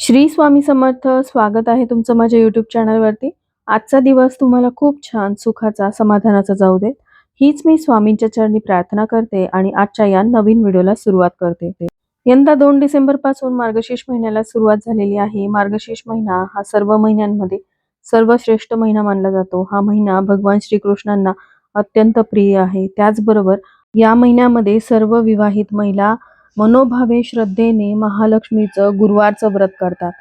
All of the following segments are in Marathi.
श्री स्वामी समर्थ स्वागत आहे तुमचं माझ्या यूट्यूब चॅनलवरती आजचा दिवस तुम्हाला खूप छान सुखाचा समाधानाचा जाऊ देत. हीच मी स्वामींच्या चरणी प्रार्थना करते आणि आजच्या या नवीन व्हिडिओला सुरुवात करते यंदा दोन डिसेंबरपासून मार्गशीर्ष महिन्याला सुरुवात झालेली आहे. मार्गशीर्ष महिना हा सर्व महिन्यांमध्ये सर्वश्रेष्ठ महिना मानला जातो. हा महिना भगवान श्रीकृष्णांना अत्यंत प्रिय आहे. त्याचबरोबर या महिन्यामध्ये सर्व विवाहित महिला मनोभावे श्रद्धेने महालक्ष्मीचं गुरुवारचं व्रत करतात.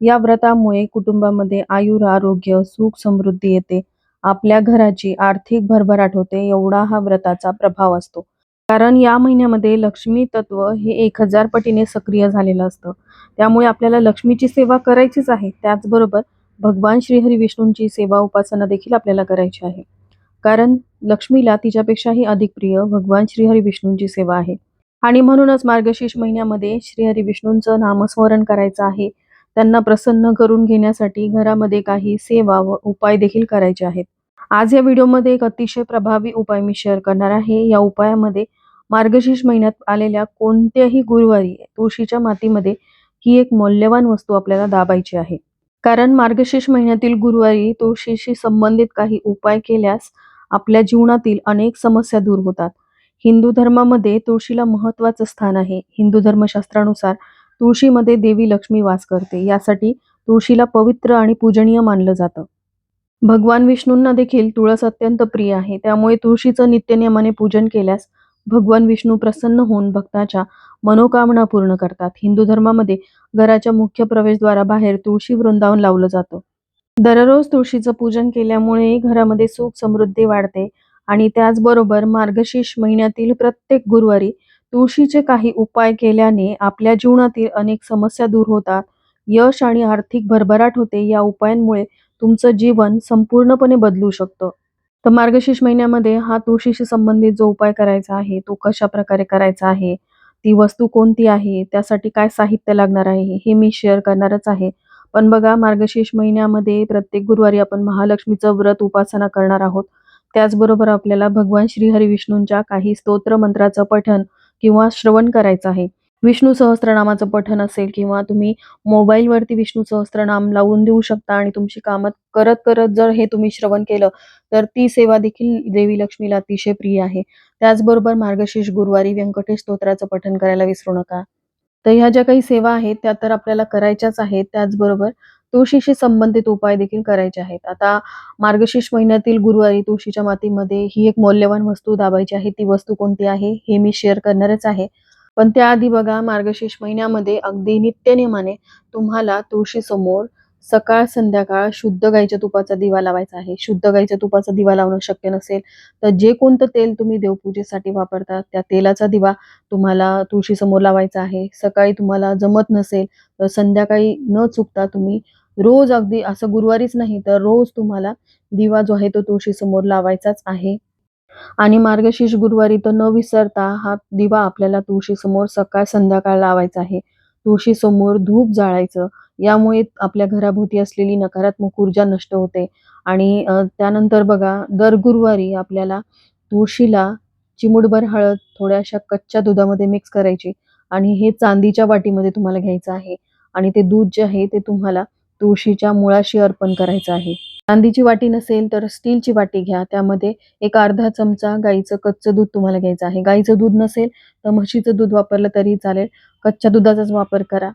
या व्रतामुळे कुटुंबामध्ये आयुर आरोग्य सुख समृद्धी येते. आपल्या घराची आर्थिक भरभराट होते एवढा हा व्रताचा प्रभाव असतो. कारण या महिन्यामध्ये लक्ष्मी तत्व हे एक हजार पटीने सक्रिय झालेलं असतं. त्यामुळे आपल्याला लक्ष्मीची सेवा करायचीच आहे. त्याचबरोबर भगवान श्रीहरी विष्णूंची सेवा उपासना देखील आपल्याला करायची आहे. कारण लक्ष्मीला तिच्यापेक्षाही अधिक प्रिय भगवान श्रीहरी विष्णूंची सेवा आहे. आणि म्हणूनच मार्गशीर्ष महिन्यामध्ये श्रीहरी विष्णूंचं नामस्मरण करायचं आहे. त्यांना प्रसन्न करून घेण्यासाठी घरामध्ये काही सेवा व उपाय देखील करायचे आहेत. आज या व्हिडिओमध्ये एक अतिशय प्रभावी उपाय मी शेअर करणार आहे. या उपायामध्ये मार्गशीर्ष महिन्यात आलेल्या कोणत्याही गुरुवारी तुळशीच्या मातीमध्ये ही एक मौल्यवान वस्तू आपल्याला दाबायची आहे. कारण मार्गशीर्ष महिन्यातील गुरुवारी तुळशीशी संबंधित काही उपाय केल्यास आपल्या जीवनातील अनेक समस्या दूर होतात. हिंदू धर्मामध्ये तुळशीला महत्वाचं स्थान आहे. हिंदू धर्मशास्त्रानुसार तुळशीमध्ये देवी लक्ष्मी वास करते. यासाठी तुळशीला पवित्र आणि पूजनीय मानलं जातं. भगवान विष्णूंना देखील तुळस अत्यंत प्रिय आहे. त्यामुळे तुळशीचं नित्यनियमाने पूजन केल्यास भगवान विष्णू प्रसन्न होऊन भक्ताच्या मनोकामना पूर्ण करतात. हिंदू धर्मामध्ये घराच्या मुख्य प्रवेशद्वाराबाहेर तुळशी वृंदावन लावलं जातं. दररोज तुळशीचं पूजन केल्यामुळे घरामध्ये सुख समृद्धी वाढते. आणि त्याचबरोबर मार्गशीर्ष महिन्यातील प्रत्येक गुरुवारी तुळशीचे काही उपाय केल्याने आपल्या जीवनातील अनेक समस्या दूर होतात. यश आणि आर्थिक भरभराट होते या उपायांमुळे तुमचं जीवन संपूर्णपणे बदलू शकतं. तर मार्गशीर्ष महिन्यामध्ये हा तुळशीशी संबंधित जो उपाय करायचा आहे तो कशा प्रकारे करायचा आहे ती वस्तू कोणती आहे त्यासाठी काय साहित्य लागणार आहे हे मी शेअर करणारच आहे. पण बघा मार्गशीर्ष महिन्यामध्ये प्रत्येक गुरुवारी आपण महालक्ष्मीचं व्रत उपासना करणार आहोत. त्याचबरोबर आपल्याला भगवान श्रीहरी विष्णूंच्या काही स्तोत्र मंत्राचं पठन किंवा श्रवण करायचं आहे. विष्णू सहस्त्रनामाचं पठन असेल किंवा तुम्ही मोबाईलवरती विष्णू सहस्त्रनाम लावून देऊ शकता आणि तुमची कामं करत करत जर हे तुम्ही श्रवण केलं तर ती सेवा देखील देवी लक्ष्मीला अतिशय प्रिय आहे. त्याचबरोबर मार्गशीर्ष गुरुवारी व्यंकटेश स्तोत्राचं पठन करायला विसरू नका. तर ह्या ज्या काही सेवा आहेत त्या तर आपल्याला करायच्याच आहेत. त्याचबरोबर तुळशीशी संबंधित उपाय देखील करायचे आहेत. आता मार्गशीर्ष महिन्यातील गुरुवारी तुळशीच्या मातीमध्ये ही एक मौल्यवान वस्तू दाबायची आहे. ती वस्तू कोणती आहे हे मी शेअर करणारच आहे. पण त्याआधी बघा मार्गशीर्ष महिन्यामध्ये अगदी नित्यनियमाने तुम्हाला तुळशी समोर सकाळ संध्याकाळ शुद्ध गाईच्या तुपाचा दिवा लावायचा आहे. शुद्ध गाईच्या तुपाचा दिवा लावणं शक्य नसेल तर जे कोणतं तेल तुम्ही देवपूजेसाठी वापरता त्या तेलाचा दिवा तुम्हाला तुळशी समोर लावायचा आहे. सकाळी तुम्हाला जमत नसेल तर संध्याकाळी न चुकता तुम्ही रोज अगदी असं गुरुवारीच नाही तर रोज तुम्हाला दिवा जो आहे तो तुळशी समोर लावायचाच आहे. आणि मार्गशीर्ष गुरुवारी तर न विसरता हा दिवा आपल्याला तुळशी समोर सकाळ संध्याकाळ लावायचा आहे. तुळशी समोर धूप जाळायचं यामुळे आपल्या घराभोवती असलेली नकारात्मक ऊर्जा नष्ट होते. आणि त्यानंतर बघा दर गुरुवारी आपल्याला तुळशीला चिमुडभर हळद थोड्याशा कच्च्या दुधामध्ये मिक्स करायची. आणि हे चांदीच्या वाटीमध्ये तुम्हाला घ्यायचं आहे. आणि ते दूध जे आहे ते तुम्हाला तुळशीच्या मुळाशी अर्पण करायचं आहे. चांदीची वाटी नसेल तर स्टीलची वाटी घ्या. त्यामध्ये एक अर्धा चमचा गाईचं कच्चं दूध तुम्हाला घ्यायचं आहे. गाईचं दूध नसेल तर म्हशीचं दूध वापरलं तरी चालेल. कच्च्या दुधाचाच वापर करा.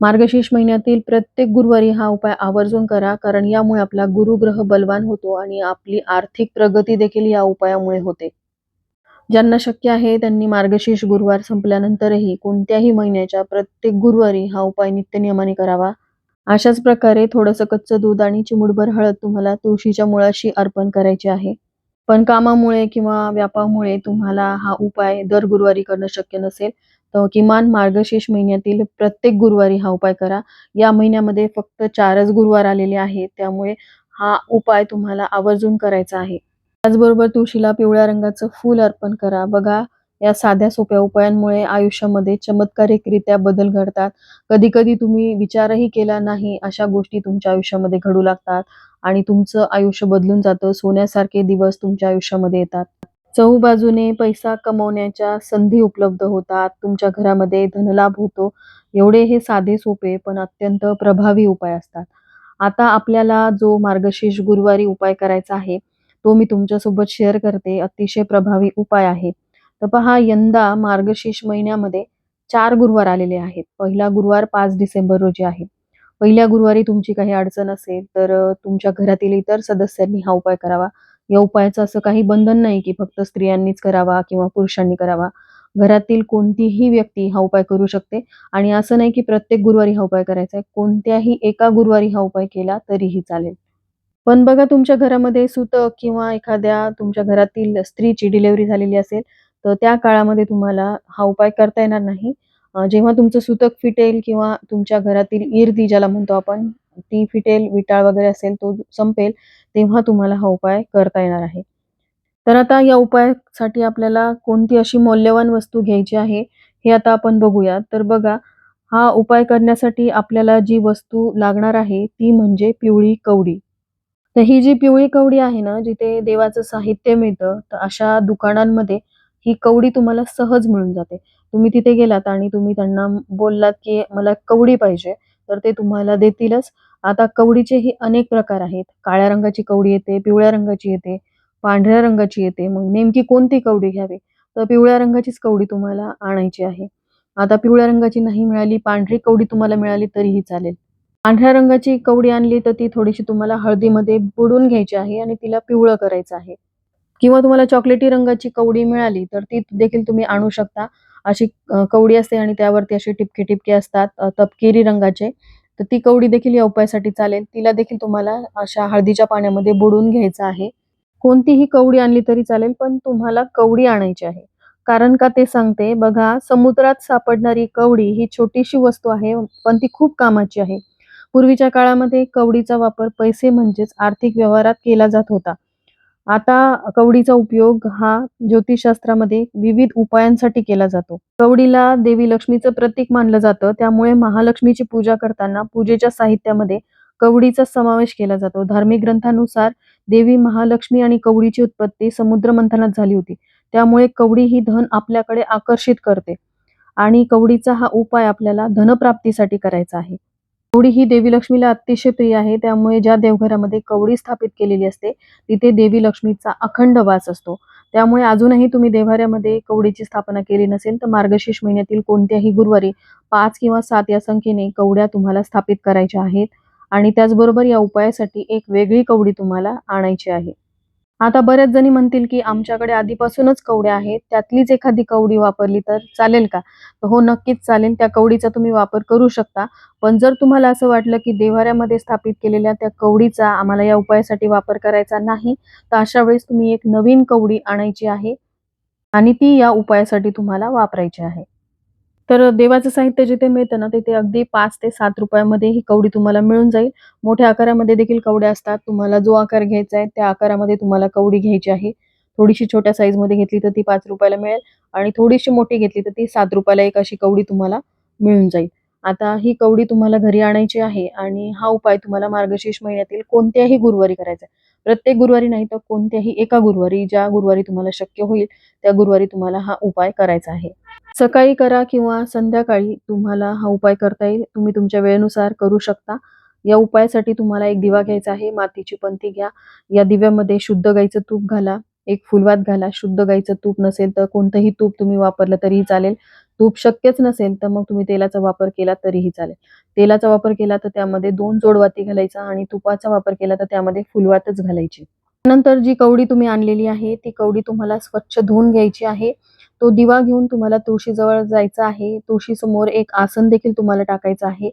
मार्गशीर्ष महिन्यातील प्रत्येक गुरुवारी हा उपाय आवर्जून करा कारण यामुळे आपला गुरुग्रह बलवान होतो आणि आपली आर्थिक प्रगती देखील या उपायामुळे होते. ज्यांना शक्य आहे त्यांनी मार्गशीर्ष गुरुवार संपल्यानंतरही कोणत्याही महिन्याच्या प्रत्येक गुरुवारी हा उपाय नित्यनियमाने करावा. अशाच प्रकारे थोडंसं कच्चं दूध आणि चिमुडभर हळद तुम्हाला तुळशीच्या मुळाशी अर्पण करायचे आहे. पण कामामुळे किंवा व्यापामुळे तुम्हाला हा उपाय दर गुरुवारी करणं शक्य नसेल तर किमान मार्गशीर्ष महिन्यातील प्रत्येक गुरुवारी हा उपाय करा. या महिन्यामध्ये फक्त चारच गुरुवार आलेले आहेत त्यामुळे हा उपाय तुम्हाला आवर्जून करायचा आहे. त्याचबरोबर तुळशीला पिवळ्या रंगाचं फूल अर्पण करा. बघा या साध्या सोप्या उपायांमुळे आयुष्यामध्ये चमत्कारिकरित्या बदल घडतात कधी कधी तुम्ही विचारही केला नाही अशा गोष्टी तुमच्या आयुष्यामध्ये घडू लागतात आणि तुमचं आयुष्य बदलून जातं सोन्यासारखे दिवस तुमच्या आयुष्यामध्ये येतात चहूबाजूने पैसा कमवण्याच्या संधी उपलब्ध होतात. तुमच्या घरामध्ये धनलाभ होतो. एवढे हे साधे सोपे पण अत्यंत प्रभावी उपाय असतात. आता आपल्याला जो मार्गशीर्ष गुरुवारी उपाय करायचा आहे, तो मी तुमच्यासोबत शेअर करते. अतिशय प्रभावी उपाय आहे. तर पहा यंदा मार्गशीर्ष महिन्यामध्ये चार गुरुवार आलेले आहेत. पहिला गुरुवार पाच डिसेंबर रोजी आहे. पहिल्या गुरुवारी तुमची काही अडचण असेल, तर तुमच्या घरातील इतर सदस्यांनी हा उपाय करावा. या उपायाचं असं काही बंधन नाही, की फक्त स्त्रियांनीच करावा किंवा पुरुषांनी करावा. घरातील कोणतीही व्यक्ती हा उपाय करू शकते आणि असं नाही, की प्रत्येक गुरुवारी हा उपाय करायचा आहे. कोणत्याही एका गुरुवारी हा उपाय केला तरीही चालेल. पण बघा तुमच्या घरामध्ये सुतक किंवा एखाद्या तुमच्या घरातील स्त्रीची डिलिव्हरी झालेली असेल, तर त्या काळामध्ये तुम्हाला हा उपाय करता येणार नाही. जेव्हा तुमचं सुतक फिटेल किंवा तुमच्या घरातील इर्दी ज्याला म्हणतो आपण, ती फिटेल, विटाळ वगैरे असेल तो संपेल, तेव्हा तुम्हाला हा उपाय करता येणार आहे. तर आता या उपायासाठी आपल्याला कोणती अशी मौल्यवान वस्तू घ्यायची आहे, हे आता आपण बघूया. तर बघा, हा उपाय करण्यासाठी आपल्याला जी वस्तू लागणार आहे, ती म्हणजे पिवळी कवडी. तर ही जी पिवळी कवडी आहे ना, जिथे देवाचं साहित्य मिळतं, तर अशा दुकानांमध्ये ही कवडी तुम्हाला सहज मिळून जाते. तुम्ही तिथे गेलात आणि तुम्ही त्यांना बोललात, की मला कवडी पाहिजे, तर ते तुम्हाला देतीलच. आता कवडीचेही अनेक प्रकार आहेत. काळ्या रंगाची कवडी येते, पिवळ्या रंगाची येते, पांढऱ्या रंगाची येते. मग नेमकी कोणती कवडी घ्यावी? तर पिवळ्या रंगाचीच कवडी तुम्हाला आणायची आहे. आता पिवळ्या रंगाची नाही मिळाली, पांढरी कवडी तुम्हाला मिळाली तरीही चालेल. पांढऱ्या रंगाची कवडी आणली तर ती थोडीशी तुम्हाला हळदीमध्ये बुडून घ्यायची आहे आणि तिला पिवळं करायचं आहे. किंवा तुम्हाला चॉकलेटी रंगाची कवडी मिळाली तर ती देखील तुम्ही आणू शकता. अशी कवडी असते आणि त्यावरती असे टिपके टिपके असतात तपकिरी रंगाचे. तर ती कवडी देखील या उपायासाठी चालेल. तिला देखील तुम्हाला अशा हळदीच्या पाण्यामध्ये बुडवून घ्यायचं आहे. कोणतीही कवडी आणली तरी चालेल, पण तुम्हाला कवडी आणायची आहे. कारण का ते सांगते, बघा समुद्रात सापडणारी कवडी ही छोटीशी वस्तू आहे, पण ती खूप कामाची आहे. पूर्वीच्या काळामध्ये कवडीचा वापर पैसे म्हणजेच आर्थिक व्यवहारात केला जात होता. आता कवडीचा उपयोग हा ज्योतिषशास्त्रामध्ये विविध उपायांसाठी केला जातो. कवडीला देवी लक्ष्मीचं प्रतीक मानलं जातं, त्यामुळे महालक्ष्मीची पूजा करताना पूजेच्या साहित्यामध्ये कवडीचा समावेश केला जातो. धार्मिक ग्रंथानुसार देवी महालक्ष्मी आणि कवडीची उत्पत्ती समुद्र मंथनात झाली होती. त्यामुळे कवडी ही धन आपल्याकडे आकर्षित करते आणि कवडीचा हा उपाय आपल्याला धनप्राप्तीसाठी करायचा आहे. कवडी ही देवी लक्ष्मीला अतिशय प्रिय आहे. त्यामुळे ज्या देवघरामध्ये कवडी स्थापित केलेली असते, तिथे देवी लक्ष्मीचा अखंड वास असतो. त्यामुळे अजूनही तुम्ही देवाऱ्यामध्ये कवडीची स्थापना केली नसेल, तर मार्गशीर्ष महिन्यातील कोणत्याही गुरुवारी पाच किंवा सात या संख्येने कवड्या तुम्हाला स्थापित करायच्या आहेत आणि त्याचबरोबर या उपायासाठी एक वेगळी कवडी तुम्हाला आणायची आहे. आता बऱ्याच जणी म्हणतील, की आमच्याकडे आधीपासूनच कवड्या आहेत, त्यातलीच एखादी कवडी वापरली तर चालेल का? तर हो, नक्कीच चालेल. त्या कवडीचा तुम्ही वापर करू शकता. पण जर तुम्हाला असं वाटलं, की देवाऱ्यामध्ये स्थापित केलेल्या त्या कवडीचा आम्हाला या उपायासाठी वापर करायचा नाही, तर अशा वेळेस तुम्ही एक नवीन कवडी आणायची आहे आणि ती या उपायासाठी तुम्हाला वापरायची आहे. तर देवाचं साहित्य जिथे मिळतं ना, तिथे अगदी पाच ते सात रुपयामध्ये ही कवडी तुम्हाला मिळून जाईल. मोठ्या आकारामध्ये देखील कवड्या असतात. तुम्हाला जो आकार घ्यायचा आहे, त्या आकारामध्ये तुम्हाला कवडी घ्यायची आहे. थोडीशी छोट्या साईजमध्ये घेतली तर ती पाच रुपयाला मिळेल आणि थोडीशी मोठी घेतली तर ती सात रुपयाला एक अशी कवडी तुम्हाला मिळून जाईल. आता ही कवडी तुम्हाला घरी आणायची आहे आणि हा उपाय तुम्हाला मार्गशीर्ष महिन्यातील कोणत्याही गुरुवारी करायचा आहे. प्रत्येक गुरुवारी नाही तर कोणत्याही एका गुरुवारी, ज्या गुरुवारी तुम्हाला शक्य होईल, त्या गुरुवारी तुम्हाला हा उपाय करायचा आहे. सकाळी करा किंवा संध्याकाळी तुम्हाला हा उपाय करता येईल. तुम्ही तुमच्या वेळेनुसार करू शकता. या उपायासाठी तुम्हाला एक दिवा घ्यायचा आहे. मातीची पंथी घ्या. या दिव्यामध्ये शुद्ध गाईचं तूप घाला. एक फुलवात घाला. शुद्ध गाईचं तूप नसेल तर कोणतंही तूप तुम्ही वापरलं तरीही चालेल. तूप शक्यच नसेल तर मग तुम्ही तेलाचा वापर केला तरीही चालेल. तेलाचा वापर केला तर त्यामध्ये दोन जोडवाती घालायचा आणि तुपाचा वापर केला तर त्यामध्ये फुलवातच घालायची. नंतर जी कवडी तुम्ही आणलेली आहे, ती कवडी तुम्हाला स्वच्छ धुवून घ्यायची आहे. तो दिवा घेऊन तुम्हाला तुळशीजवळ जायचं आहे. तुळशीसमोर एक आसन देखील तुम्हाला टाकायचं आहे.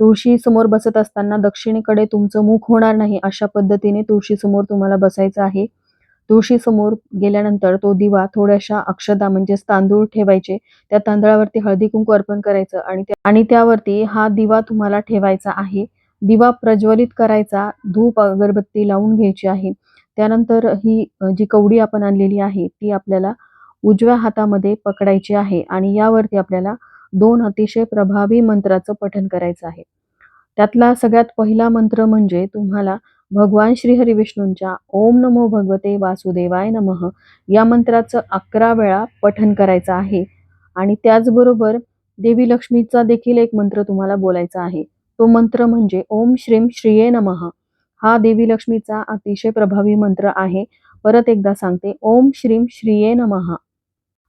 तुळशीसमोर बसत असताना दक्षिणेकडे तुमचं मुख होणार नाही, अशा पद्धतीने तुळशीसमोर तुम्हाला बसायचं आहे. तुळशीसमोर गेल्यानंतर तो दिवा थोड्याशा अक्षदा म्हणजेच तांदूळ ठेवायचे. त्या तांदळावरती हळदी-कुंकू अर्पण करायचं आणि त्या आणि त्यावरती हा दिवा तुम्हाला ठेवायचा आहे. दिवा प्रज्वलित करायचा, धूप अगरबत्ती लावून घ्यायची आहे. त्यानंतर ही जी कवडी आपण आणलेली आहे, ती आपल्याला उजव्या हातामध्ये पकडायची आहे आणि यावरती आपल्याला दोन अतिशय प्रभावी मंत्राचं पठण करायचं आहे. त्यातला सगळ्यात पहिला मंत्र म्हणजे तुम्हाला भगवान श्रीहरी विष्णूंच्या ओम नमो भगवते वासुदेवाय नमः या मंत्राचं अकरा वेळा पठन करायचं आहे. आणि त्याचबरोबर देवी लक्ष्मीचा देखील एक मंत्र तुम्हाला बोलायचा आहे. तो मंत्र म्हणजे ओम श्रीम श्रीये नमः. हा देवी लक्ष्मीचा अतिशय प्रभावी मंत्र आहे. परत एकदा सांगते ओम श्रीम श्रीये नमः.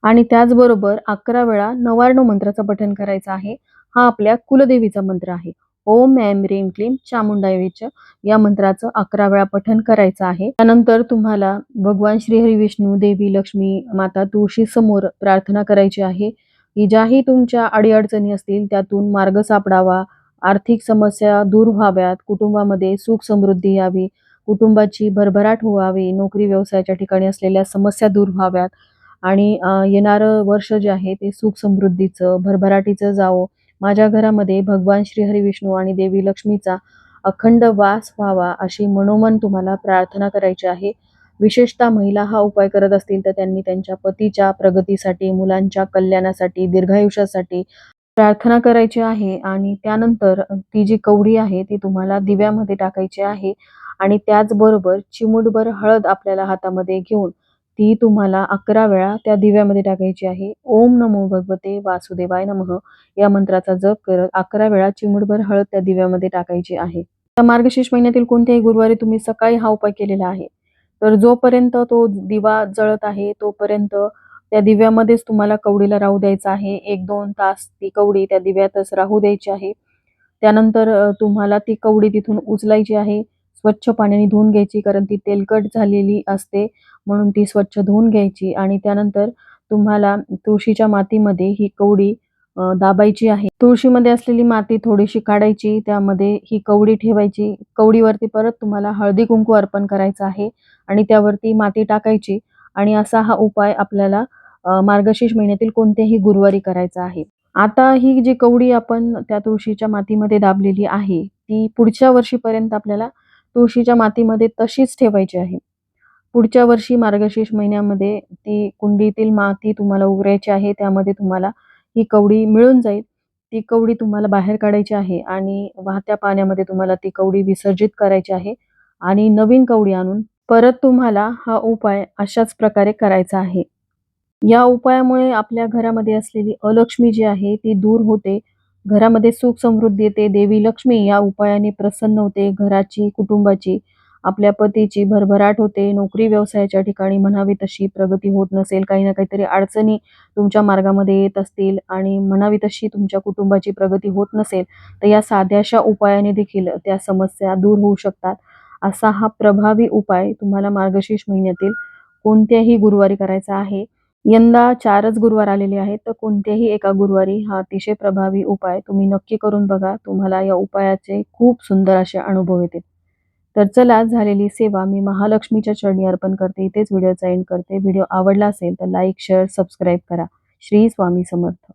आणि त्याचबरोबर अकरा वेळा नवार्णव मंत्राचं पठन करायचं आहे. हा आपल्या कुलदेवीचा मंत्र आहे. ओम ऐम रेम क्लीम चामुंडायवीच या मंत्राचं अकरा वेळा पठन करायचं आहे. त्यानंतर तुम्हाला भगवान श्रीहरी विष्णू देवी लक्ष्मी माता तुळशी समोर प्रार्थना करायची आहे. की ज्याही तुमच्या अडीअडचणी असतील त्यातून मार्ग सापडावा आर्थिक समस्या दूर व्हाव्यात कुटुंबामध्ये सुख समृद्धी यावी कुटुंबाची भरभराट व्हावी नोकरी व्यवसायाच्या ठिकाणी असलेल्या समस्या दूर व्हाव्यात. आणि येणारं वर्ष जे आहे ते सुख समृद्धीचं भरभराटीचं जावं. माझ्या घरामध्ये भगवान श्रीहरी विष्णू आणि देवी लक्ष्मीचा अखंड वास व्हावा अशी मनोमन तुम्हाला प्रार्थना करायची आहे. विशेषतः महिला हा उपाय करत असतील तर त्यांनी त्यांच्या पतीच्या प्रगतीसाठी मुलांच्या कल्याणासाठी दीर्घायुष्यासाठी प्रार्थना करायची आहे आणि त्यानंतर ती जी कवडी आहे ती तुम्हाला दिव्यामध्ये टाकायची आहे आणि त्याचबरोबर चिमूटभर हळद आपल्याला हातामध्ये घेऊन ती तुम्हाला अकरा वेळा त्या दिव्यामध्ये टाकायची आहे. ओम नमो भगवते वासुदेवाय नमः. या मंत्राचा जप करत अकरा वेळा चिमुडभर हळद त्या दिव्यामध्ये टाकायची आहे. त्या मार्गशीर्ष महिन्यातील कोणत्याही गुरुवारी तुम्ही सकाळी हा उपाय केलेला आहे. तर जोपर्यंत तो दिवा जळत आहे तोपर्यंत त्या दिव्यामध्येच तुम्हाला कवडीला राहू द्यायचं आहे. एक दोन तास ती कवडी त्या दिव्यातच राहू द्यायची आहे. त्यानंतर तुम्हाला ती कवडी तिथून उचलायची आहे. स्वच्छ पाण्याने धुवून घ्यायची कारण ती तेलकट झालेली असते. म्हणून ती स्वच्छ धुवून घ्यायची आणि त्यानंतर तुम्हाला तुळशीच्या मातीमध्ये ही कवडी दाबायची आहे. तुळशीमध्ये असलेली माती थोडीशी काढायची त्यामध्ये ही कवडी ठेवायची. कवडीवरती परत तुम्हाला हळदी कुंकू अर्पण करायचं आहे आणि त्यावरती माती टाकायची आणि असा हा उपाय आपल्याला मार्गशीर्ष महिन्यातील कोणत्याही गुरुवारी करायचा आहे. आता ही जी कवडी आपण त्या तुळशीच्या मातीमध्ये दाबलेली आहे ती पुढच्या वर्षीपर्यंत आपल्याला तुळशीच्या मातीमध्ये तशीच ठेवायची आहे. पुढच्या वर्षी मार्गशीर्ष महिन्यामध्ये ती कुंडीतील माती तुम्हाला उघडायची आहे त्यामध्ये तुम्हाला ही कवडी मिळून जाईल. ती कवडी तुम्हाला बाहेर काढायची आहे आणि वाहत्या पाण्यामध्ये तुम्हाला ती कवडी विसर्जित करायची आहे आणि नवीन कवडी आणून परत तुम्हाला हा उपाय अशाच प्रकारे करायचा आहे. या उपायामुळे आपल्या घरामध्ये असलेली अलक्ष्मी जी आहे ती दूर होते. घरामध्ये सुख समृद्धी येते. देवी लक्ष्मी या उपायाने प्रसन्न होते. घराची कुटुंबाची आपल्या पतीची भरभराट होते नोकरी व्यवसायाच्या ठिकाणी म्हणावी तशी प्रगती होत नसेल काही ना काहीतरी अडचणी तुमच्या मार्गामध्ये येत असतील आणि म्हणावी तशी तुमच्या कुटुंबाची प्रगती होत नसेल तर या साध्याशा उपायाने देखील त्या समस्या दूर होऊ शकतात. असा हा प्रभावी उपाय तुम्हाला मार्गशीर्ष महिन्यातील कोणत्याही गुरुवारी करायचा आहे. यंदा चारच गुरुवार आलेले आहेत तर कोणत्याही एका गुरुवारी हा अतिशय प्रभावी उपाय तुम्ही नक्की करून बघा. तुम्हाला या उपायाचे खूप सुंदर असे अनुभव येतील. तर चला झालेली सेवा मी महालक्ष्मीच्या चरणी अर्पण करते. इथेच व्हिडिओचा एंड करते. व्हिडिओ आवडला असेल तर लाईक शेअर सबस्क्राईब करा. श्री स्वामी समर्थ.